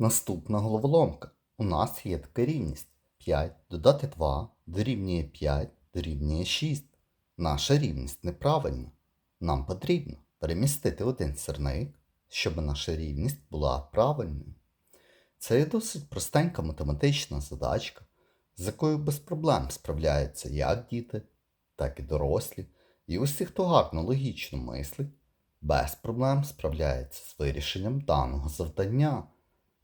Наступна головоломка. У нас є така рівність. 5 додати 2 дорівнює 5 дорівнює 6. Наша рівність неправильна. Нам потрібно перемістити один сірник, щоб наша рівність була правильною. Це є досить простенька математична задачка, з якою без проблем справляються як діти, так і дорослі. І усі, хто гарно логічно мислить, без проблем справляється з вирішенням даного завдання.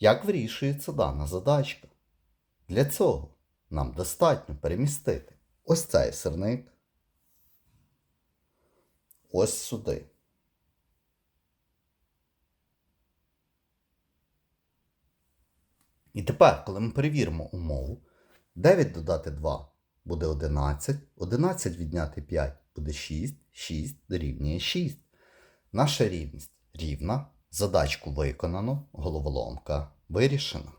Як вирішується дана задачка? Для цього нам достатньо перемістити ось цей сирник ось сюди. І тепер, коли ми перевіримо умову, 9 додати 2 буде 11, 11 відняти 5 буде 6, 6 дорівнює 6. Наша рівність рівна, задачку виконано, головоломка вирішена.